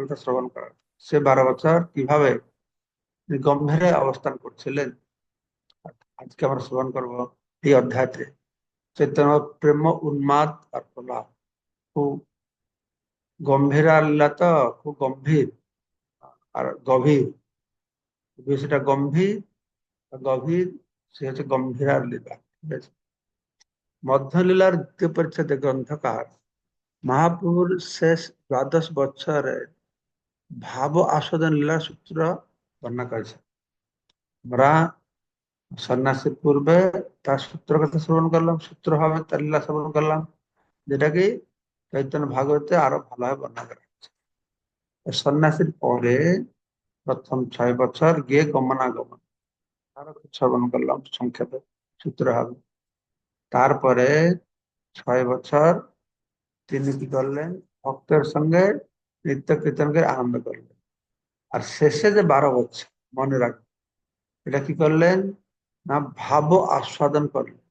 কথা শ্রবণ করা। সে বারো বছর কীভাবে গম্ভীরে অবস্থান করছিলেন? আজকে আমরা শ্রবণ করব এই অধ্যায়তে। চৈতন্য প্রেম, উন্মাদ আর প্রলাপ। খুব গম্ভীরা লীলা তো, খুব গম্ভীর আর গভীর। বিষয়টা গম্ভীর গভীর সে হচ্ছে গম্ভীরার লীলা ঠিক আছে? মধ্যলীলার দ্বিতীয় পরিচ্ছেদে গ্রন্থকার, মহাপ্রভুর শেষ দ্বাদশ বছরে ভাব আস্বাদন লীলা সূত্র বর্ণনা করেছে। আমরা সন্ন্যাসীর পূর্বে তার সূত্র কথা শ্রবণ করলাম সূত্র ভাবে তার লীলা শ্রবণ করলাম, যেটা কি চৈতন্য ভাগবতে আরও ভালোভাবে বর্ণনা করা হচ্ছে সন্ন্যাসীর পরে প্রথম ছয় বছর গিয়ে গমনাগমন। আরও শ্রবণ করলাম সংক্ষেপে সূত্র হবে তারপরে ছয় বছর তিনি কি করলেন? ভক্তের সঙ্গে নিত্য কীর্তনকে আনন্দ করলেন আর শেষে যে বারো বছর, মনে রাখবেন এটা কি করলেন? না, ভাব আস্বাদন করলেন।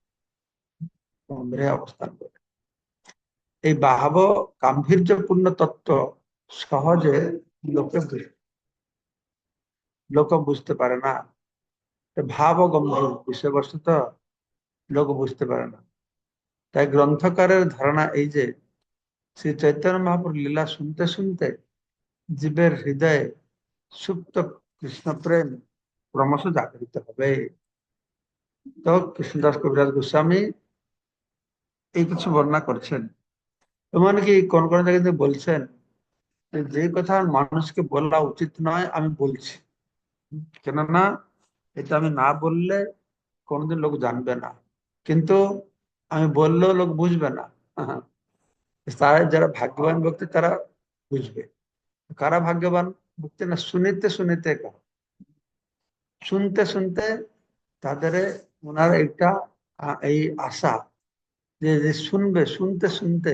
মন্দিরে অবস্থান করে। এই ভাব গাম্ভীর্যপূর্ণ তত্ত্ব সহজে লোকে লোক বুঝতে পারে না। ভাব গম্ভীর, বিষয়বস্তু তো লোক বুঝতে পারে না। তাই গ্রন্থকারের ধারণা এই যে শ্রী চৈতন্য মহাপুর লীলা শুনতে শুনতে জীবের হৃদয়ে সুপ্ত কৃষ্ণ প্রেম ক্রমশ জাগরিত হবে তো কৃষ্ণদাস কবিরাজ গোস্বামী এই কিছু বর্ণনা করছেন এমন কি কোন কোন জায়গাতে বলছেন যে কথা মানুষকে বলা উচিত নয় আমি বলছি কেননা এটা আমি না বললে কোনোদিন লোক জানবে না কিন্তু আমি বললেও লোক বুঝবে না তারা যারা ভাগ্যবান ব্যক্তি তারা বুঝবে। কারা ভাগ্যবান? ভক্তি না, শুনিতে শুনিতে শুনতে শুনতে তাদের ওনার একটা এই আশা যে যে শুনবে, শুনতে শুনতে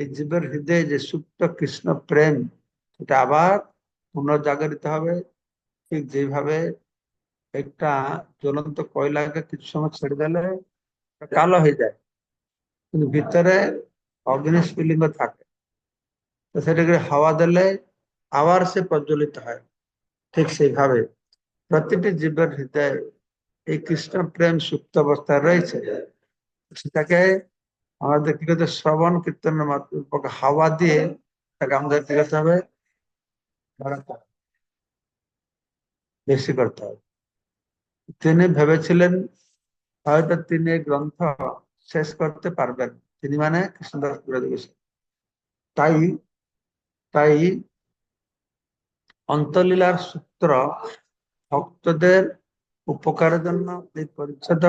এই জীবের হৃদয়ে যে সুপ্ত কৃষ্ণ প্রেম, এটা আবার পুনর্জাগরিত হবে। ঠিক যেভাবে একটা জ্বলন্ত কয়লাকে কিছু সময় ছেড়ে দিলে কালো হয়ে যায়। কিন্তু ভিতরে অগ্নিস্ফুলিঙ্গ থাকে। তো সেটাকে হাওয়া দিলে আবার সে প্রজ্বলিত হয়। ঠিক সেইভাবে প্রতিটি জীবের হৃদয়ে এই কৃষ্ণ প্রেম সুপ্ত অবস্থায় রয়েছে। সেটাকে আমাদের কি করতে শ্রবণ কীর্তনের হাওয়া দিয়ে তাকে আমাদের কি করতে হবে? বেশি করতে হবে। তিনি ভেবেছিলেন হয়তো তিনি গ্রন্থ শেষ করতে পারবেন তিনি মানে কৃষ্ণদাস তাই তাই অন্তলীলার সূত্র ভক্তদের উপকারের জন্য এই পরিচ্ছদ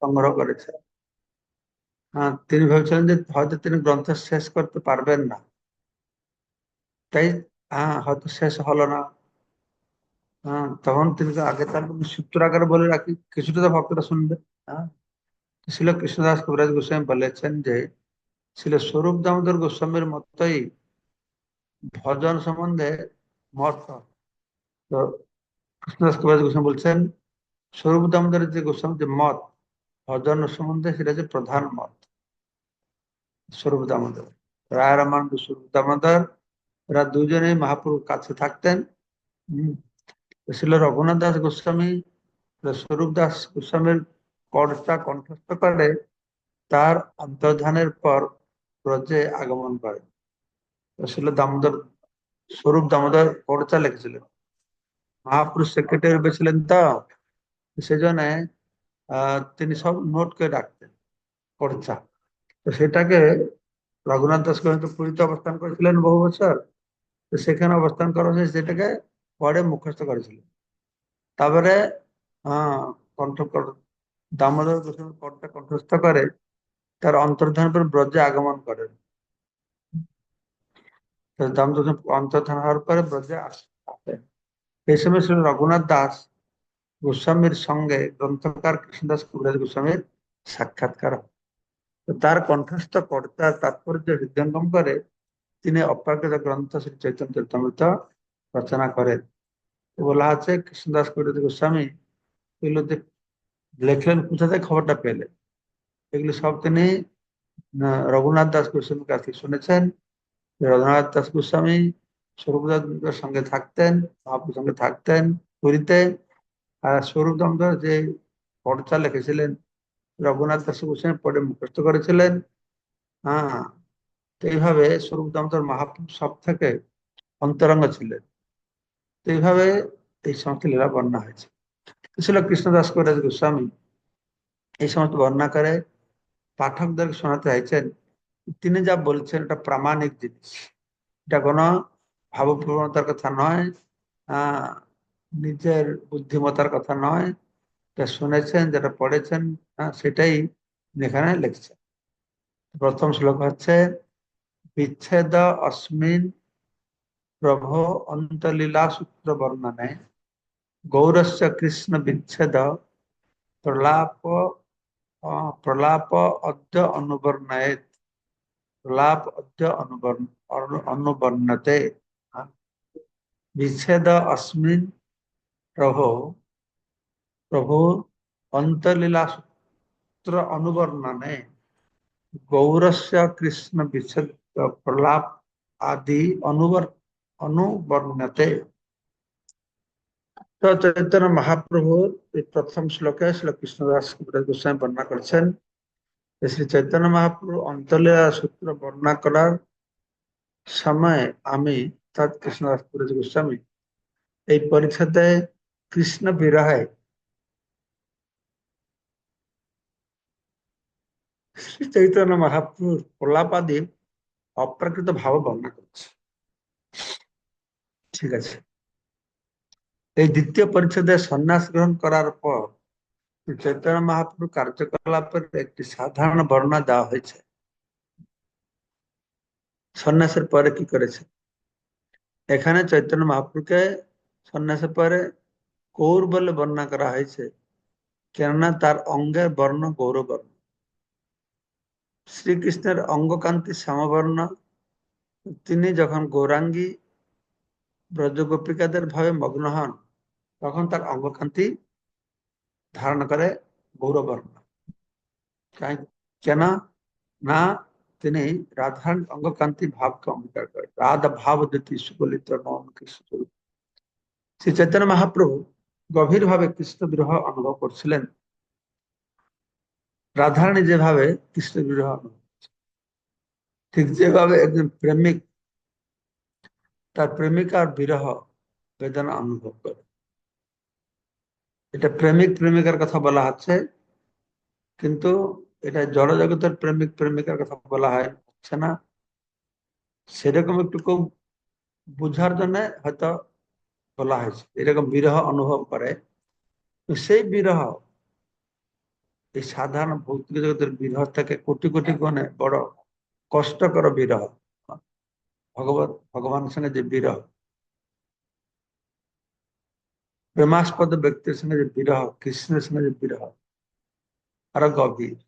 সংগ্রহ করেছে। হ্যাঁ তিনি ভেবেছিলেন যে হয়তো তিনি গ্রন্থ শেষ করতে পারবেন না। তাই হ্যাঁ হয়তো শেষ হলো না। হ্যাঁ তখন তিনি আগে তার সূত্র আকারে বলে রাখি, কিছুটা তো ভক্তরা শুনবে। হ্যাঁ কৃষ্ণদাস কবিরাজ গোস্বামী বলেছেন যে ছিল স্বরূপ দামোদর গোস্বামীর মতই ভজন সম্বন্ধে মত তো কৃষ্ণদাস কবিরাজ গোস্বামী বলছেন, স্বরূপ দামোদরের যে গোস্বামী যে মত, ভজন সম্বন্ধে সেটা যে প্রধান মত, স্বরূপ দামোদর। রায় রামানন্দ স্বরূপ দামোদর, এরা দুজনেই মহাপুরুর কাছে থাকতেন। ছিল রঘুনাথ দাস গোস্বামী স্বরূপ দাস গোস্বামীর কণ্ঠস্থ করে, তার অন্তর্ধানের পর ব্রজে আগমন করে। ছিল দামোদর স্বরূপ দামোদর কর্তা লিখেছিলেন। মহাপুরুষ সেক্রেটারি হয়েছিলেন তো সেজন্য তিনি সব নোট করে রাখতেন, কর্তা। তো সেটাকে রঘুনাথ দাস গোস্বামী পুরীতে অবস্থান করেছিলেন বহু বছর। তো সেখানে অবস্থান করা হয়েছে সেটাকে পরে মুখস্থ করেছিলেন। তারপরে আহ কণ্ঠ দামোদর গোস্বামী পদটা কণ্ঠস্থ করে তার অন্তর্ধান পর ব্রজে আগমন করেন। অন্তর্ধান হওয়ার পরে ব্রজে আসেন। এই সময় শ্রী রঘুনাথ দাস গোস্বামীর সঙ্গে গ্রন্থকার কৃষ্ণদাস কবিরাজ গোস্বামীর সাক্ষাৎকার তার কণ্ঠস্থ কর্তা তাৎপর্য হৃদয়ঙ্গম করে তিনি অপ্রাকৃত গ্রন্থ শ্রী চৈতন্য চরিতামৃত রচনা করেন। বলা আছে কৃষ্ণদাস কবিরাজ গোস্বামী লেখলেন, কোথা থেকে খবরটা পেলেন? এগুলো সব তিনি রঘুনাথ দাস গোস্বামীর কাছ থেকে শুনেছেন। রঘুনাথ দাস গোস্বামী স্বরূপদার সঙ্গে থাকতেন মহাপুর সঙ্গে থাকতেন, পুরীতে। আর স্বরূপ দামোদর যে পর্চা লিখেছিলেন, রঘুনাথ দাস গোস্বামী পরে মুখস্থ করেছিলেন। হ্যাঁ তো এইভাবে স্বরূপ দামোদর মহাপ্রভু সব থেকে অন্তরঙ্গ ছিলেন। তো এইভাবে এই সমস্ত লীলা বর্ণনা হয়েছে। ছিল কৃষ্ণদাস কবিরাজ গোস্বামী। এই সমস্ত বর্ণনা করে পাঠকদেরকে শোনাতে চাইছেন, তিনি যা বলছেন এটা প্রামাণিক জিনিস। এটা কোনো ভাবপ্রবণতার কথা নয় নিজের বুদ্ধিমতার কথা নয়। এটা শুনেছেন, যেটা পড়েছেন সেটাই এখানে লিখছেন। প্রথম শ্লোক হচ্ছে, বিচ্ছেদ অস্মিন প্রভো অন্তলীলা সূত্র বর্ণনে গৌরস্য কৃষ্ণ বিচ্ছেদ প্রলাপ প্রলাপ অদ্য অনুবর্ণয়েত প্রলাপ অদ্য অনুবর্ণ অনুবর্ণতে বিচ্ছেদ অস্মিন প্রভো প্রভু অন্তলীলা সূত্র অনুবর্ণনে গৌরস্য কৃষ্ণ বিচ্ছেদ প্রলাপ আদি অনুবর অনুবর্ণতে তো চৈতন্য মহাপ্রভুর এই প্রথম শ্লোকে শ্রী কৃষ্ণদাস গোস্বামী বর্ণনা করেছেন শ্রী চৈতন্য মহাপ্রভু অন্তলীলা সূত্র বর্ণনা করার সময় আমি তৎ কৃষ্ণদাস গোস্বামী এই পরিচ্ছদে কৃষ্ণ বিরহে শ্রী চৈতন্য মহাপ্রভুর প্রলাপাদি অপ্রাকৃত ভাব বর্ণনা করছে। ঠিক আছে। এই দ্বিতীয় পরিচ্ছদে সন্ন্যাস গ্রহণ করার পর চৈতন্য মহাপ্রভু কার্যকলাপের একটি সাধারণ বর্ণনা দেওয়া হয়েছে। সন্ন্যাসের পরে কি করেছে? এখানে চৈতন্য মহাপ্রভুকে সন্ন্যাসের পরে কৌর বলে বর্ণনা করা হয়েছে, কেননা তার অঙ্গের বর্ণ গৌরবর্ণ। শ্রীকৃষ্ণের অঙ্গকান্তি সমবর্ণ। তিনি যখন গৌরাঙ্গী ব্রজগোপিকাদের ভাবে মগ্ন হন তখন তার অঙ্গকান্তি ধারণ করে গৌরবর্ণ কেন না তিনি রাধার অঙ্গকান্তি ভাবকে অঙ্গীকার করে। রাধা ভাব দিতি সুগলিত নন কৃষ্ণ শ্রী চৈতন্য মহাপ্রভু গভীরভাবে কৃষ্ণ বিরহ অনুভব করছিলেন। রাধারানী যেভাবে কৃষ্ণ বিরহ অনুভব ঠিক যেভাবে একজন প্রেমিক, তার প্রেমিকার বিরহ বেদনা অনুভব করে। এটা প্রেমিক প্রেমিকার কথা বলা হচ্ছে, কিন্তু এটা জড়জগতের প্রেমিক প্রেমিকার কথা বলা হচ্ছে না। সেরকম একটু খুব বুঝার জন্য হয়তো বলা হয়েছে। এরকম বিরহ অনুভব করে। সেই বিরহ, এই সাধারণ ভৌতিক জগতের বিরহ থেকে কোটি কোটি গুণে বড় কষ্টকর বিরহ, ভগবত, ভগবানের সঙ্গে যে বিরহ প্রেমাস্পদ ব্যক্তির সঙ্গে যে বিরহ, কৃষ্ণের সঙ্গে যে বিরহ, আরও গভীর।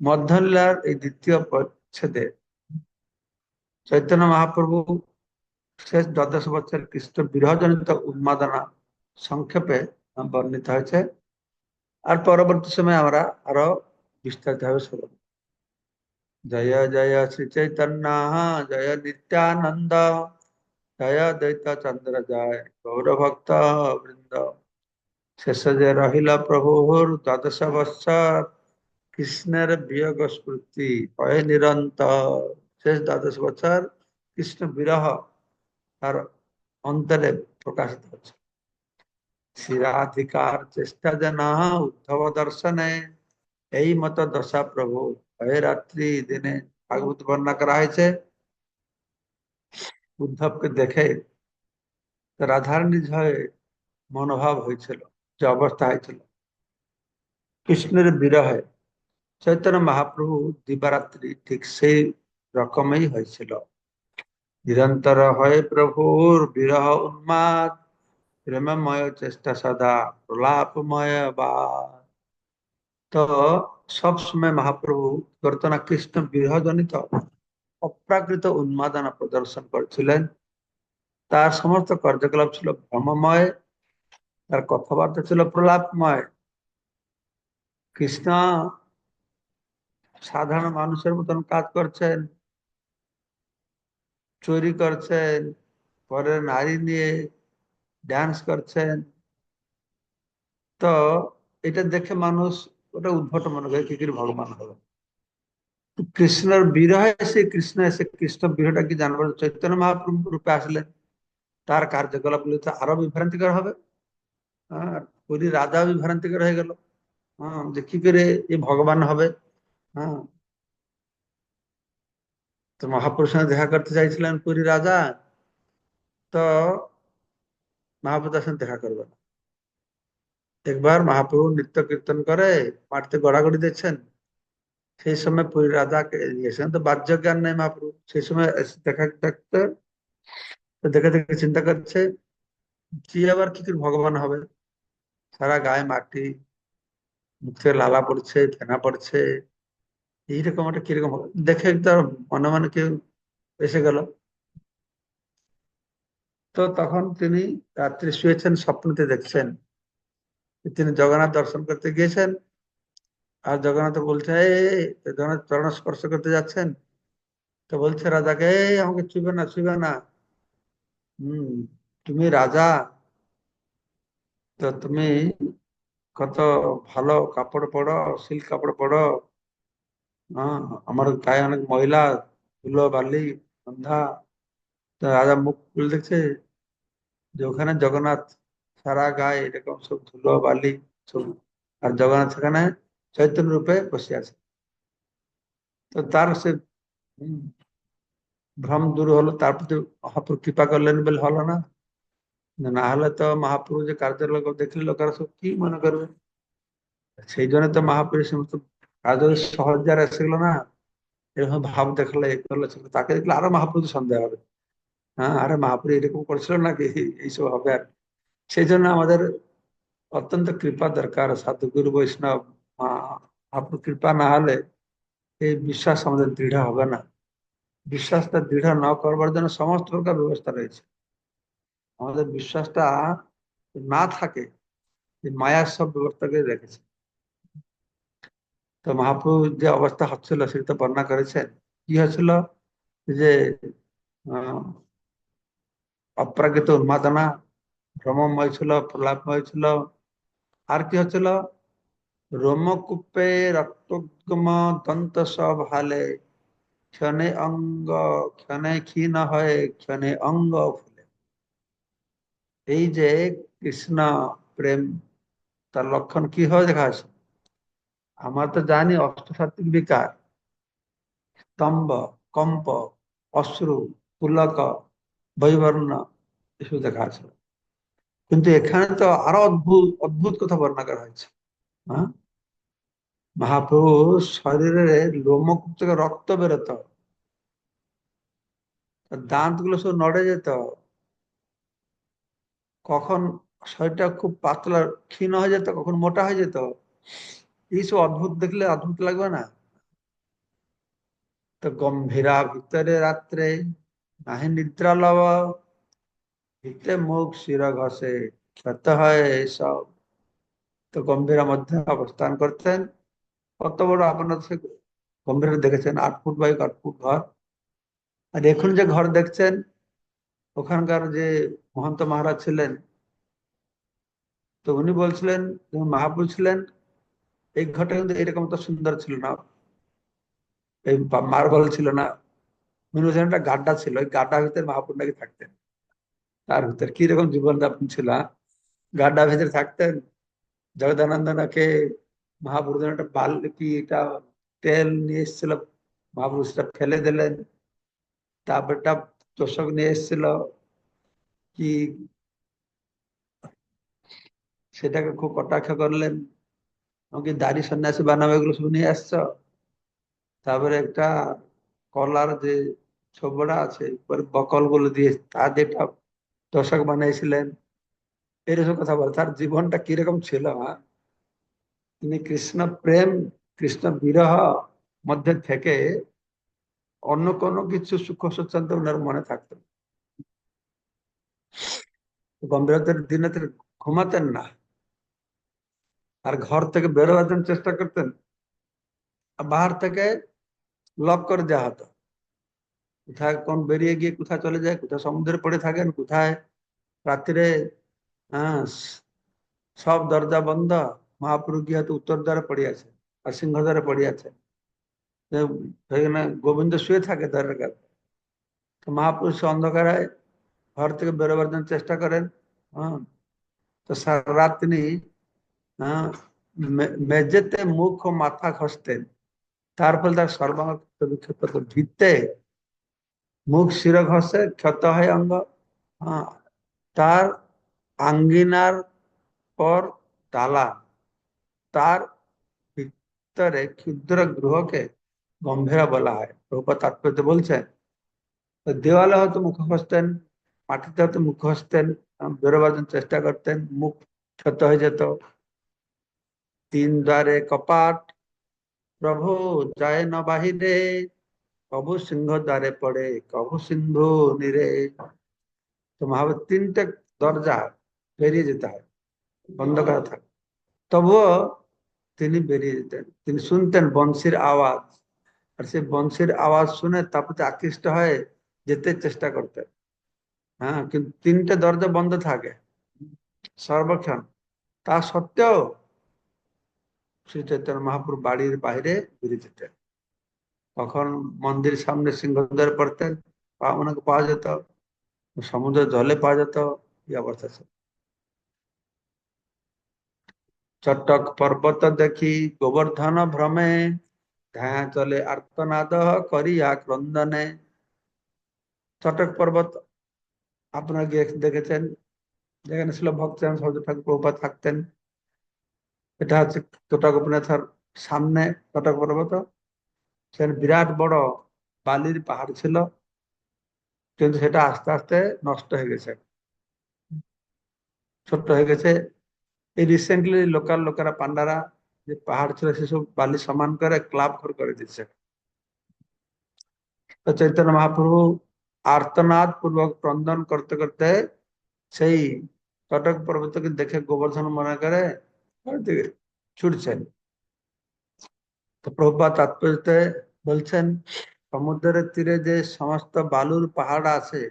মধ্যলীলার এই দ্বিতীয় পরিচ্ছেদে চৈতন্য মহাপ্রভু শেষ দ্বাদশ বছর কৃষ্ণ বিরহজনিত উন্মাদনা সংক্ষেপে বর্ণিত হয়েছে। আর পরবর্তী সময় আমরা আরও বিস্তারিত ভাবে শুনব। জয় জয় শ্রী চৈতন্য, জয় নিত্যানন্দ। জয় দৈত চন্দ্র জয় গৌর ভক্ত বৃন্দ শেষ যে রহিল প্রভুর দ্বাদশ বৎসর কৃষ্ণের বিয়োগ স্মৃতি হয় নিরন্তর শেষ দ্বাদশ বছর কৃষ্ণ বিরহ তার অন্তরে প্রকাশিত হচ্ছে শিরাধিকার চেষ্টা যেন উদ্ধব দর্শনে এই মত দশা প্রভু হয় রাত্রি দিনে ভাগবত বর্ণনা করা হয়েছে উদ্ধবকে দেখে রাধার নিজ হয়ে মনোভাব হয়েছিল, যে অবস্থা হয়েছিল। কৃষ্ণের বিরহে চৈতন্য মহাপ্রভু দিবারাত্রি ঠিক সেই রকমই হয়েছিল। নিরন্তর হয়ে প্রভুর বিরহ উন্মাদ, প্রেমময় চেষ্টা সদা, প্রলাপময় বা তো সবসময় মহাপ্রভু কর্তনা কৃষ্ণ বিরহজনিত অপ্রাকৃত উন্মাদনা প্রদর্শন করেছিলেন। তার সমস্ত কার্যকলাপ ছিল ভ্রমময়, তার কথাবার্তা ছিল প্রলাপময়। কৃষ্ণ সাধারণ মানুষের মতন কাজ করছেন, চুরি করছেন পরে নারী নিয়ে ড্যান্স করছেন। তো এটা দেখে মানুষ ওটা উদ্ভট মনে করে, কি ভগবান হবে কৃষ্ণের বিরহে এসে, কৃষ্ণ এসে কৃষ্ণ বিরহটা কি জানবার চৈতন্য মহাপ্রভু রূপে আসলেন। তার কার্যকলাপগুলো তো আরও বিভ্রান্তিকর হবে। হ্যাঁ পুরী রাজা বিভ্রান্তিকর হয়ে গেল। হ্যাঁ যে কি করে এ ভগবান হবে? হ্যাঁ। তো মহাপুরুষ দেখা করতে চাইছিলেন পুরী রাজা। তো মহাপ্রভুর সঙ্গে দেখা করবে না। একবার মহাপ্রভু নৃত্য কীর্তন করে মাটিতে গড়াগড়ি দিচ্ছেন। সেই সময় পুরী রাজাকে দিয়েছেন তো বাহ্য জ্ঞান নেই মহাপ্রভু, সেই সময় দেখা দেখতে তো দেখে দেখে চিন্তা করছে, যে আবার কি করে ভগবান হবে? সারা গায়ে মাটি, মুখে লালা পড়ছে, ফেনা পড়ছে, এইরকম একটা কীরকম দেখে তার মনে মনে কেউ এসে গেল। তো তখন তিনি রাত্রে শুয়েছেন স্বপ্নতে দেখছেন। তিনি জগন্নাথ দর্শন করতে গিয়েছেন আর জগন্নাথ বলছে জগন্নাথ চরণ স্পর্শ করতে যাচ্ছেন? তো বলছে রাজাকে আমাকে ছুবে না ছুবে না। হম, তুমি রাজা। তো তুমি কত ভালো কাপড় পরো সিল্ক কাপড় পরো হ্যাঁ আমার গায়ে অনেক ময়লা, ধুলো, বালি সন্ধ্যা তো রাজা মুখ খুলে দেখছে যে ওখানে জগন্নাথ সারা গায়ে এরকম সব ধুলো, বালি সব। আর জগন্নাথ সেখানে চৈতন্য রূপে বসে আছে তো তার সে ভ্রম দূর হলো তার প্রতি মহাপ্রভু কৃপা করলেন বলে হলো না না হলে তো মহাপ্রভু যে কার্যলোক দেখলে লোকেরা সব কি মনে করবে সেই জন্য তো মহাপ্রভু সমস্ত কাজ সহজ এসেগুলো না এরকম ভাব দেখলে এ করলে তাকে দেখলে আরও মহাপ্রভু সন্দেহ হবে হ্যাঁ আরে মহাপ্রভু এরকম করছিল নাকি এইসব হবে আর সেই জন্য আমাদের অত্যন্ত কৃপা দরকার সাধুগুরু বৈষ্ণব মহাপ্রভু কৃপা না হলে এই বিশ্বাস আমাদের দৃঢ় হবে না। বিশ্বাসটা দৃঢ় না করবার জন্য সমস্ত প্রকার ব্যবস্থা রয়েছে। আমাদের বিশ্বাসটা না থাকে মায়ার সব ব্যবস্থা করে রেখেছে। তো মহাপ্রভু যে অবস্থা হচ্ছিল, সেটা বর্ণনা করেছেন। কি হচ্ছিল? যে অপ্রাকৃত উন্মাদনা, ভ্রমময় ছিল, প্রলাপময় ছিল। আর কি হচ্ছিল? রোমকূপে রক্তোদ্গম দন্ত সব হালে। ক্ষণে অঙ্গ, ক্ষণে ক্ষীণ হয়, ক্ষণে অঙ্গ ফুলে। এই যে কৃষ্ণ প্রেম, তার লক্ষণ কি হয় দেখা আছে আমরা তো জানি অষ্টসাত্বিক বিকার। স্তম্ভ, কম্প, অশ্রু, পুলক, বৈবর্ণ, এসব দেখা আছে কিন্তু এখানে তো আরও অদ্ভুত অদ্ভুত কথা বর্ণনা করা হয়েছে। হ্যাঁ মহাপ্রভু শরীরে লোমকূপ থেকে রক্ত বেরোত। দাঁতগুলো সব নড়ে যেত। কখন শরীরটা খুব পাতলা, ক্ষীণ হয়ে যেত, কখন মোটা হয়ে যেত। এইসব অদ্ভুত দেখলে অদ্ভুত লাগবে না? তো গম্ভীরা ভিতরে রাত্রে নাহি নিদ্রা লব ভিতরে মুখ শির ঘষে ক্ষত হয় এইসব তো গম্ভীরা মধ্যে অবস্থান করতেন কত বড় আপনার গম্ভীর দেখেছেন, আট ফুট বাই আট ফুট ঘর। আর এখন যে ঘর দেখছেন, ওখানকার যে মহন্ত মহারাজ ছিলেন, তো উনি বলছিলেন মহাপুর ছিলেন, এই ঘরটা কিন্তু এরকম তো সুন্দর ছিল না। এই মার্বল ছিল না। উনি একটা গাড্ডা ছিল, ওই গাড্ডা ভিতরে মহাপুর নাকি থাকতেন। তার ভিতরে কীরকম জীবনযাপন ছিল গাড্ডা ভিতরে থাকতেন? জগদানন্দ নাকে মহাপুরুষ একটা বাল কি এটা তেল নিয়ে এসেছিল মহাপুরুষটা ফেলে দিলেন। তারপরটা তোষক নিয়ে এসেছিল কি, সেটাকে খুব কটাক্ষ করলেন। আমাকে দাড়ি সন্ন্যাসী বানাবে এগুলো সব নিয়ে আসছ তারপরে একটা কলার যে ছবড়া আছে বকলগুলো দিয়ে তা যেটা দর্শক বানাইছিলেন এরকম কথা বলে। তার জীবনটা কীরকম ছিল তিনি কৃষ্ণ প্রেম, কৃষ্ণ বিরহ মধ্যে থেকে অন্য কোনো কিছু সুখ স্বচ্ছন্দ ওনার মনে থাকতো গম্ভীরতার দিনে তিনি ঘুমাতেন না। আর ঘর থেকে বেরোবার জন্য চেষ্টা করতেন। বাহার থেকে লক করে দেওয়া হতো। কোথায় কোন বেরিয়ে গিয়ে কোথায় চলে যায়, কোথায় সমুদ্রে পড়ে থাকেন, কোথায় রাত্রে হ্যাঁ সব দরজা বন্ধ। মহাপ্রভু গিয়ে হয়তো উত্তর দ্বারে পড়ে আছে, আর সিংহ দ্বারে পড়ে আছে গোবিন্দ শুয়ে থাকে দ্বারের কাছে। তো মহাপুরুষ অন্ধকারে ঘর থেকে বেরোবার জন্য চেষ্টা করেন হ্যাঁ। তো সারা তিনি হ্যাঁ মুখ ও মাথা ঘষতেন। তার ফলে তার সর্বাঙ্গ ক্ষত। ভিত্তে মুখ শির ঘষে ক্ষত হয় অঙ্গ হ্যাঁ। তার আঙ্গিনার পর তালা। তার ভিতরে ক্ষুদ্র গৃহকে গম্ভীরা বলা হয়। প্রভুপাদ তাৎপর্য বলছেন দেওয়ালে হয়তো মুখ ঘষতেন মাটিতে হয়তো মুখ আহ, বেরোবার জন্য চেষ্টা করতেন মুখ ক্ষত হয়ে যেত। তিন দ্বারে কপাট প্রভু যায় না বাহিরে কবু সিংহ দ্বারে পড়ে কবু সিন্ধু নিরে। তো মহাভারত তিনটে দরজা বেরিয়ে যেতে হয় বন্ধ করা থাকে। তবুও তিনি বেরিয়ে যেতেন। তিনি শুনতেন বংশীর আওয়াজ, আর সেই বংশীর আওয়াজ শুনে তার প্রতি আকৃষ্ট হয়ে যেতে চেষ্টা করতেন। হ্যাঁ কিন্তু তিনটে দরজা বন্ধ থাকে, সর্বক্ষণ। তা সত্ত্বেও শ্রী চৈতন্য মহাপ্রভু বাড়ির বাইরে বেরিয়ে যেতেন। তখন মন্দির সামনে সিংহদ্বার পড়তেন ওনাকে পাওয়া যেত সমুদ্র জলে পাওয়া যেত, এই অবস্থা ছিল। চট্টক পর্বত দেখি, গোবর্ধন ভ্রমে। ধায়া চলে আর্তনাদ করিয়া ক্রন্দনে। চটক পর্বত, আপনারা গিয়ে দেখেছেন? যেখানে ছিল ভক্তান সহজ ঠাকুর থাকতেন। এটা হচ্ছে চটক উপন্যাসের সামনে চটক পর্বত। সেখানে বিরাট বড় বালির পাহাড় ছিল, কিন্তু সেটা আস্তে আস্তে নষ্ট হয়ে গেছে। ছোট্ট হয়ে গেছে। এই রিসেন্টলি লোকাল লোকেরা পান্ডারা যে পাহাড় ছিল সেসব বালি সমান করে ক্লাব ঘর করে দিচ্ছে তো চৈতন্য মহাপ্রভু আর্তনাদ পূর্বক ক্রন্দন করতে করতে সেই চটক পর্বতকে দেখে গোবর্ধন মনে করে ছুটছেন। তো প্রভুপাদ তাৎপর্যতে বলছেন, সমুদ্রের তীরে যে সমস্ত বালুর পাহাড় আছে,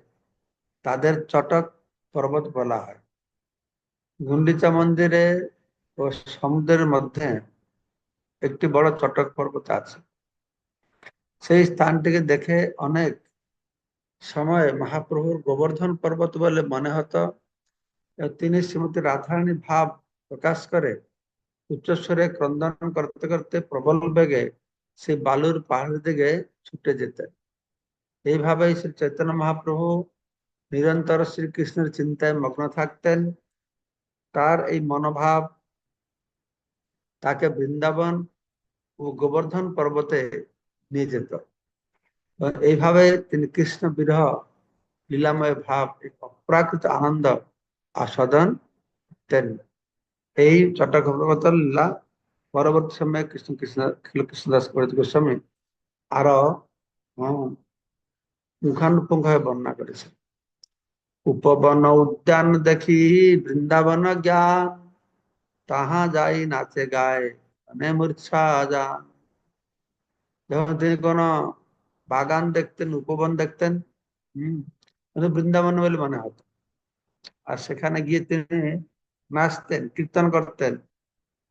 তাদের চটক পর্বত বলা হয়। গুন্ডিচা মন্দিরে ও সমুদ্রের মধ্যে একটি বড় চটক পর্বত আছে। সেই স্থানটিকে দেখে অনেক সময় মহাপ্রভুর গোবর্ধন পর্বত বলে মনে হতো। তিনি শ্রীমতী রাধারানী ভাব প্রকাশ করে উচ্চস্বরে ক্রন্দন করতে করতে প্রবল বেগে সেই বালুর পাহাড়ের দিকে ছুটে যেতেন। এইভাবেই শ্রী চৈতন্য মহাপ্রভু নিরন্তর শ্রীকৃষ্ণের চিন্তায় মগ্ন থাকতেন। তার এই মনোভাব, তাকে বৃন্দাবন ও গোবর্ধন পর্বতে নিয়ে যেত। এইভাবে তিনি কৃষ্ণ বিরহ, লীলাময় ভাব অপ্রাকৃত আনন্দ আস্বাদন দেন এই চট্টগ্রাম লীলা পরবর্তী সময়ে কৃষ্ণ কৃষ্ণ কৃষ্ণদাস গোস্বামী আরও পুঙ্খানুপুঙ্খ বর্ণনা করেছে উপবন উদ্যান দেখি বৃন্দাবন জ্ঞান। তাহা যাই নাচে গায় মানে মূর্ছা যান যখন তিনি কোন বাগান দেখতেন, উপবন দেখতেন, হম বৃন্দাবন বলে মনে হতো। আর সেখানে গিয়ে তিনি নাচতেন, কীর্তন করতেন,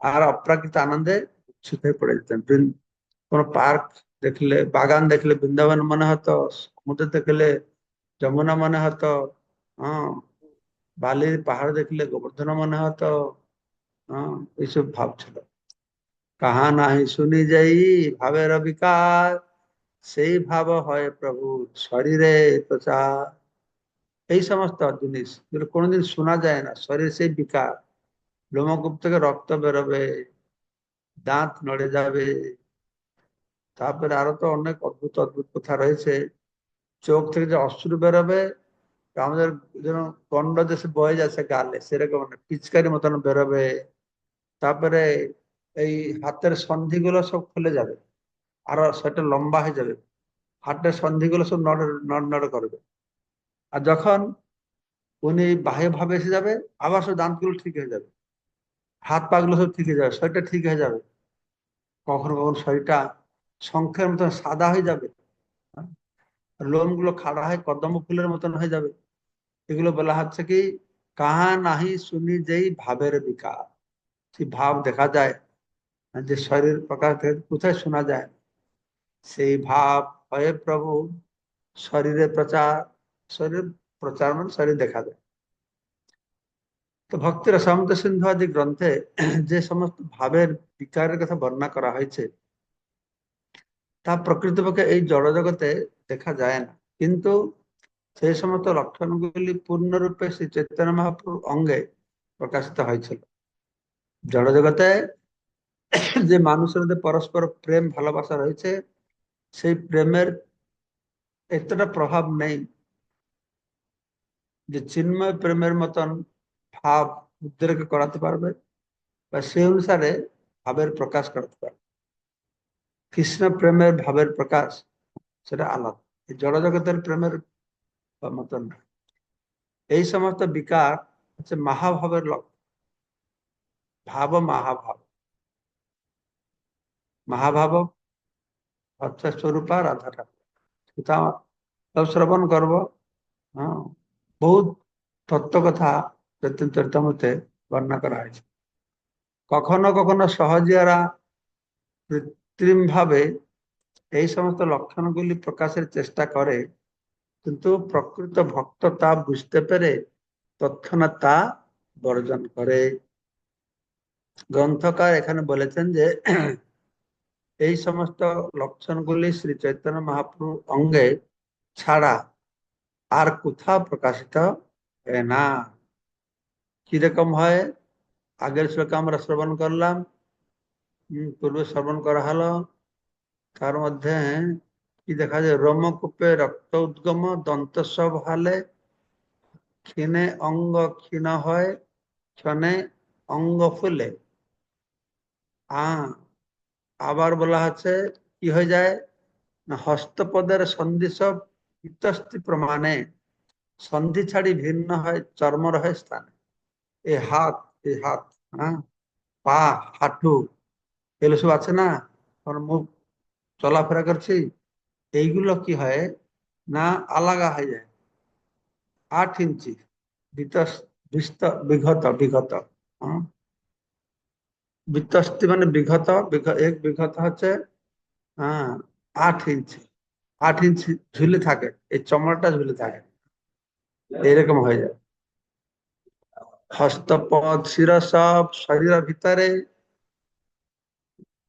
আর অপ্রাকৃত আনন্দে উচ্ছুত হয়ে পড়ে যেতেন। কোন পার্ক দেখলে, বাগান দেখলে বৃন্দাবন মনে হতো, সমুদ্র দেখলে যমুনা মনে হতো হ্যাঁ বালির পাহাড় দেখলে গোবর্ধন মনে হতো হ্যাঁ এইসব ভাব ছিল কাহা নাহি শুনি যাই ভাবের বিকার সেই ভাব হয় প্রভু শরীরে প্রচার এই সমস্ত জিনিস যেগুলো কোনোদিন শোনা যায় না শরীরে সেই বিকার লোমকূপ থেকে রক্ত বেরোবে দাঁত নড়ে যাবে তারপরে আরও তো অনেক অদ্ভুত অদ্ভুত কথা রয়েছে চোখ থেকে যে অশ্রু বেরোবে আমাদের যেন গন্ড দেশে বয়ে যাচ্ছে গালে, সেরকম পিচকারি মতন বেরোবে, তারপরে এই হাতের সন্ধিগুলো সব খুলে যাবে, আর সেটা লম্বা হয়ে যাবে, হাতের সন্ধিগুলো সব নড় নড় নড় করবে। আর যখন উনি বাহ্য ভাবে এসে যাবে, আবার সব দাঁতগুলো ঠিক হয়ে যাবে, হাত পা গুলো সব ঠিক হয়ে যাবে, শরীরটা ঠিক হয়ে যাবে। কখনো কখনো শরীরটা শঙ্খের মতন সাদা হয়ে যাবে লোমগুলো খাড়া হয় কদম ফুলের মতন হয়ে যাবে। এগুলো বলা হচ্ছে কি কাহা নাহি শুনি যেই ভাবের বিকার। সেই ভাব দেখা যায়, যে শরীর প্রকাশ কোথায় শোনা যায়? সেই ভাব হয়ে প্রভু, শরীরে প্রচার, শরীর প্রচার মানে শরীর দেখা যায়। তো ভক্তির সমন্ত সিন্ধু আদি গ্রন্থে যে সমস্ত ভাবের বিকারের কথা বর্ণনা করা হয়েছে, তা প্রকৃতপক্ষে এই জড় জগতে দেখা যায় না। কিন্তু সেই সমস্ত লক্ষণগুলি পূর্ণরূপে শ্রী চৈতন্য মহাপ্রভুর অঙ্গে প্রকাশিত হয়েছিল। জড় জগতে যে মানুষের মধ্যে পরস্পর প্রেম, ভালোবাসা রয়েছে, সেই প্রেমের এতটা প্রভাব নেই যে চিন্ময় প্রেমের মতন ভাব উদ্রেক করাতে পারবে বা সেই অনুসারে ভাবের প্রকাশ করতে পারবে। কৃষ্ণ প্রেমের ভাবের প্রকাশ সেটা আলাদা। জড় জগতের প্রেমের মতন। না এই সমস্ত বিকার হচ্ছে মহাভাবের লক্ষ্য। ভাব মহাভাব। মহাভাব অর্থাৎ স্বরূপা রাধা ঠাকুর শ্রবণ করব। হ্যাঁ বহুত তত্ত্ব কথা চরিতামতে বর্ণনা করা হয়েছে। কখনো কখনো সহজিয়ারা কৃত্রিম ভাবে এই সমস্ত লক্ষণগুলি প্রকাশের চেষ্টা করে কিন্তু প্রকৃত ভক্ত তা বুঝতে পেরে তৎক্ষণাৎ তা বর্জন করে। গ্রন্থকার এখানে বলেছেন যে, এই সমস্ত লক্ষণগুলি শ্রী চৈতন্য মহাপ্রভু অঙ্গে ছাড়া আর কোথাও প্রকাশিত হয় না। কীরকম হয়? আগের শ্লোকে আমরা শ্রবণ করলাম পূর্বে শ্রবণ করা হলো। তার মধ্যে কি দেখা যায় রোমকূপে রক্ত উদ্গম দন্ত সব হালে ক্ষীণে অঙ্গ ক্ষীণ হয় ক্ষণে অঙ্গ ফুলে আবার বলা হচ্ছে কি হয়ে যায় না হস্তপদের সন্ধি সব ইতস্তি প্রমাণে সন্ধি ছাড়ি ভিন্ন হয় চর্ম রহে স্থানে এই হাত এই হাত হ্যাঁ পা হাঁটু এগুলো সব আছে না মুখ চলাফেরা করছি এইগুলো কি হয়? না আলাগা হয়ে যায়। আট ইঞ্চি। বিগত হ্যাঁ বিতস্তি মানে বিগত এক বিগত হচ্ছে হ্যাঁ আট ইঞ্চি। আট ইঞ্চি ঝুলে থাকে। এই চমড়াটা ঝুলে থাকে। এরকম হয়ে যায়। হস্তপদ শিরসব শরীরের ভিতরে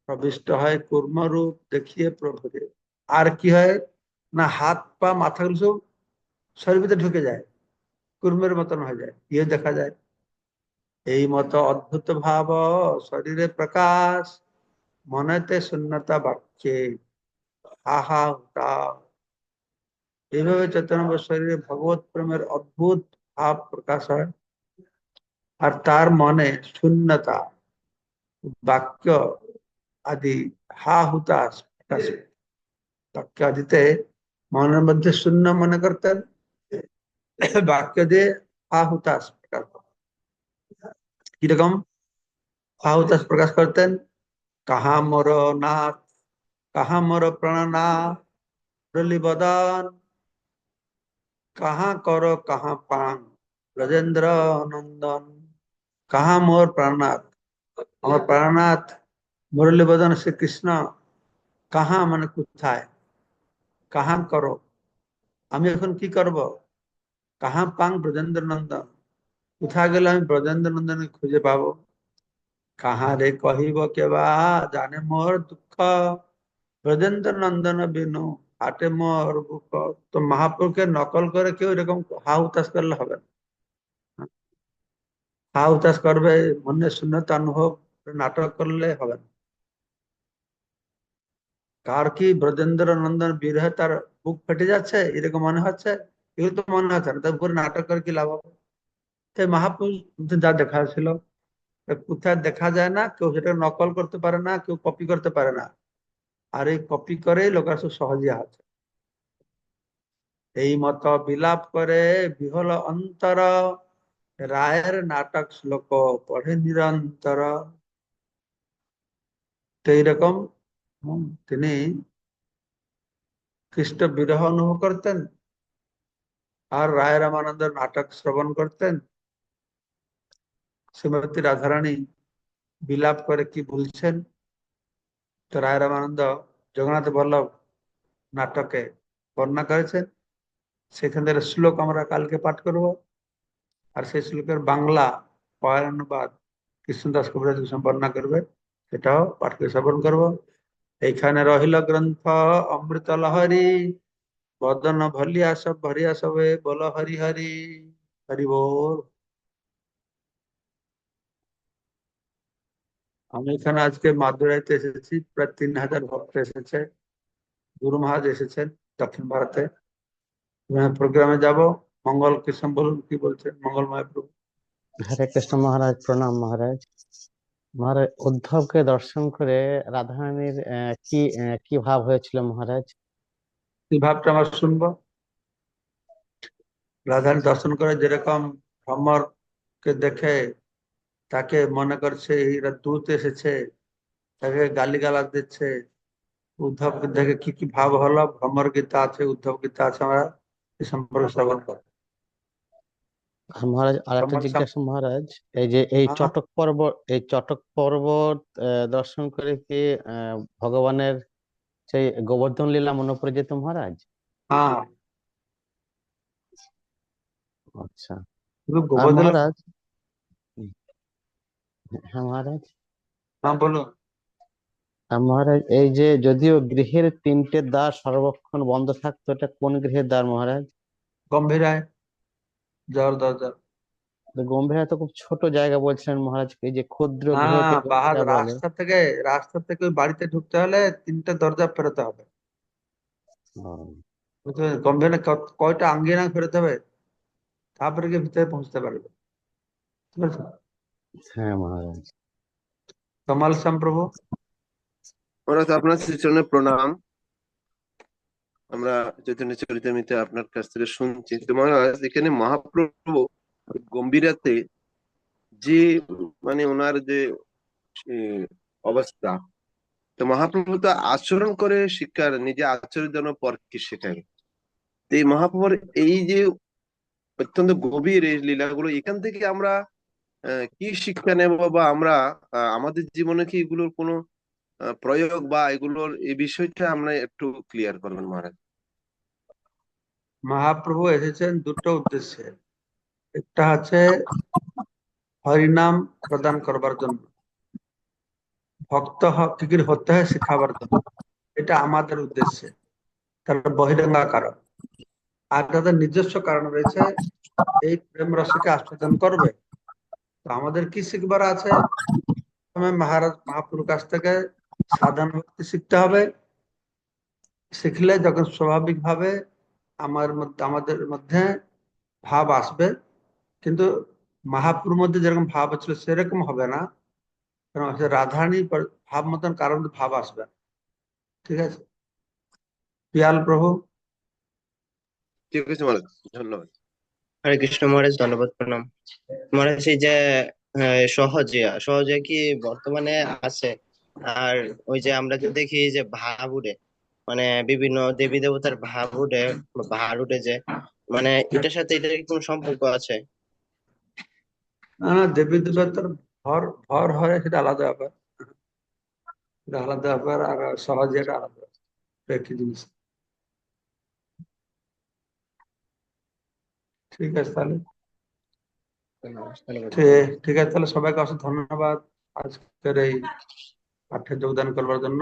প্রবিষ্ট হয় কুর্মরূপ দেখিয়ে প্রভুরে আর কি হয়? না, হাত, পা মাথাগুলো সব শরীর ভিতরে ঢুকে যায়। কুর্মের মতন হয়ে যায়। ইয়ে দেখা যায়। এই মতো অদ্ভুত ভাব শরীরে প্রকাশ, মনেতে শূন্যতা বাক্যে হাহা হুটা এইভাবে চৈতন্য শরীরে ভগবত প্রেমের অদ্ভুত ভাব প্রকাশ হয়। আর তার মনে শূন্যতা, বাক্য আদি হা হুতাশ প্রকাশ বাক্য আদিতে মনের মধ্যে শূন্য মনে করতেন বাক্য দিয়ে হা হুতাশ প্রকাশ কীরকম হা হুতাশ প্রকাশ করতেন কাহা মোর নাথ কাহা মোর প্রাণনাথ বদন কাহা কর কাহা পাং ব্রজেন্দ্র নন্দন কাহা মোর প্রাণনাথ আমার প্রাণনাথ মুরলী বদন শ্রীকৃষ্ণ কাহা মানে কোথায় কাহা করো। আমি এখন কি করব? কাহা পাং ব্রজেন্দ্র নন্দন কোথায় গেলে আমি ব্রজেন্দ্র নন্দন খুঁজে পাবো। কাহা রে কহিব কেবা জানে মোর দুঃখ। ব্রজেন্দ্র নন্দন বিনু, হাটে মোর বুক। তো মহাপ্রভুকে নকল করে কেউ এরকম হা উতাস করলে হবে না। হা উতাস করবে, মনে শূন্যতা অনুভব, নাটক করলে হবে না। কার কি ব্রজেন্দ্র নন্দন বিরহে তার বুক ফেটে যাচ্ছে? এরকম মনে হচ্ছে? এগুলো তো মনে হচ্ছে না। তার উপরে নাটক করে কি লাভ হবে? তাই মহাপুরুষ যা দেখা ছিল কোথায় দেখা যায় না, কেউ সেটা নকল করতে পারে না, কেউ কপি করতে পারে না। আর এই কপি করে লোকের সব সহজে আছে। এই মত বিলাপ করে বিহল অন্তর, রায়ের নাটক শ্লোক পড়ে নিরন্তর। তো এইরকম তিনি খ্রিস্ট বিরহ অনুভব করতেন আর রায় রামানন্দের নাটক শ্রবণ করতেন। শ্রীমতী রাধারানী বিলাপ করে কি বলছেন? তো রায় রামানন্দ জগন্নাথ বল্লভ নাটকে বর্ণনা করেছেন। সেখান থেকে শ্লোক আমরা কালকে পাঠ করব। আর সেই শ্লোকের বাংলা পয়ের অনুবাদ কৃষ্ণদাস কবিরাজ বর্ণনা করবে, সেটাও পাঠ করে শ্রবণ করব। এইখানে রহিল গ্রন্থ অমৃত লহরি, বদন ভলিয়া সব ভরিয়া সবে, বল হরি হরি হরি বল। আমি এখানে আজকে মাদুরাইতে এসেছি, প্রায় তিন হাজার ভক্ত এসেছে, গুরু মহাজ এসেছেন দক্ষিণ ভারতে। প্রোগ্রামে যাব, মঙ্গল কৃষ্ণ বলুন কি বলছেন মঙ্গলময় প্রভু হরে কৃষ্ণ মহারাজ, প্রণাম মহারাজ। মহারাজ, উদ্ধবকে দর্শন করে রাধারানীর কি কি ভাব হয়েছিল মহারাজ? এই ভাবটা আমরা শুনব? রাধান দর্শন করে যেরকম ভ্রমরকে দেখে তাকে মনে করছে, এরা দূত এসেছে, তাকে গালিগালাজ দিচ্ছে। উদ্ধবকে দেখে কি কি ভাব হলো? ভ্রমর গীতা আছে উদ্ধব গীতা আছে, আমরা এই সম্পর্কে শ্রবণ আর মহারাজ আর একটা জিজ্ঞাসা মহারাজ এই যে এই হ্যাঁ। চটক পর্বত এই চটক পর্বত দর্শন করে কি ভগবানের সেই গোবর্ধন লীলা মনে পড়ে যেত মহারাজ? হ্যাঁ। আচ্ছা। মহারাজ? হ্যাঁ মহারাজ। হ্যাঁ বলুন। আর মহারাজ এই যে যদিও গৃহের তিনটে দ্বার সর্বক্ষণ বন্ধ থাকতো এটা কোন গৃহের দ্বার মহারাজ? গম্ভীরায়। জর দরজা তো গম্ভীরা তো খুব ছোট জায়গা বলছিলেন মহারাজ এই যে ক্ষুদ্র গৃহকে হ্যাঁ বাহার গম্ভীরা বলে। রাস্তা থেকে রাস্তা থেকে ওই বাড়িতে ঢুকতে হলে তিনটা দরজা ফেরতে হবে। বুঝতে গম্ভীরা কয়টা আঙ্গিনা ফেরতে হবে তারপরে গিয়ে ভিতরে পৌঁছতে পারবে। ঠিক আছে হ্যাঁ মহারাজ। কমাল শ্যাম প্রভু। মহারাজ আপনার শ্রীচরণে প্রণাম। আমরা চৈতন্য চরিতামিতে আপনার কাছ থেকে শুনছি তো মহারাজ এখানে মহাপ্রভু গম্ভীরাতে যে মানে ওনার যে অবস্থা, তো মহাপ্রভু তো আচরণ করে শিক্ষার, নিজে আচরণ যেন পরকে শেখায় তো এই মহাপ্রভুর এই যে অত্যন্ত গভীর এই লীলাগুলো, এখান থেকে আমরা কি শিক্ষা নেব বা আমরা আমাদের জীবনে কি এগুলোর কোনো প্রয়োগ বা এগুলোর এই বিষয়টা আমরা একটু ক্লিয়ার করবেন মহারাজ। মহাপ্রভু এসেছেন দুটো উদ্দেশ্যে। একটা আছে হরিনাম প্রদান করবার জন্য। ভক্ত কি করে হতে হয় শেখাবার জন্য। এটা আমাদের উদ্দেশ্যে। তার বহিরঙ্গা কারণ আর তাদের নিজস্ব কারণ রয়েছে, এই প্রেম রসকে আস্বাদন করবে। তো আমাদের কি শিখবার আছে? প্রথমে মহারাজ, মহাপ্রভুর কাছ থেকে সাধারণ ভক্তি শিখতে হবে। শিখলে যখন স্বাভাবিক ভাবে আমার মধ্যে আমাদের মধ্যে ভাব আসবে। কিন্তু মহাপ্রভুর মধ্যে যেরকম ভাব ছিল সেরকম হবে না। কারণ রাধারানী ভাব মতন কারণ ভাব আসবে ঠিক আছে? পিয়াল প্রভু। ঠিক আছে মহারাজ ধন্যবাদ। হরে কৃষ্ণ মহারাজ ধন্যবাদ প্রণাম। মহারাজ এই যে সহজিয়া সহজিয়া কি বর্তমানে আছে? আর ওই যে আমরা যে দেখি যে ভাবুরে মানে বিভিন্ন দেবী দেবতার ভাবুরে বা ভার উঠে যে মানে এটার সাথে এটার কি কোনো সম্পর্ক আছে? না দেবী দেবতার ভর ভর হয় সেটা আলাদা ব্যাপার। এটা আলাদা ব্যাপার আর সহজে এটা আলাদা। একই জিনিস। ঠিক আছে তাহলে। ঠিক আছে তাহলে সবাইকে অসংখ্য ধন্যবাদ আজকের এই পাঠে যোগদান করবার জন্য।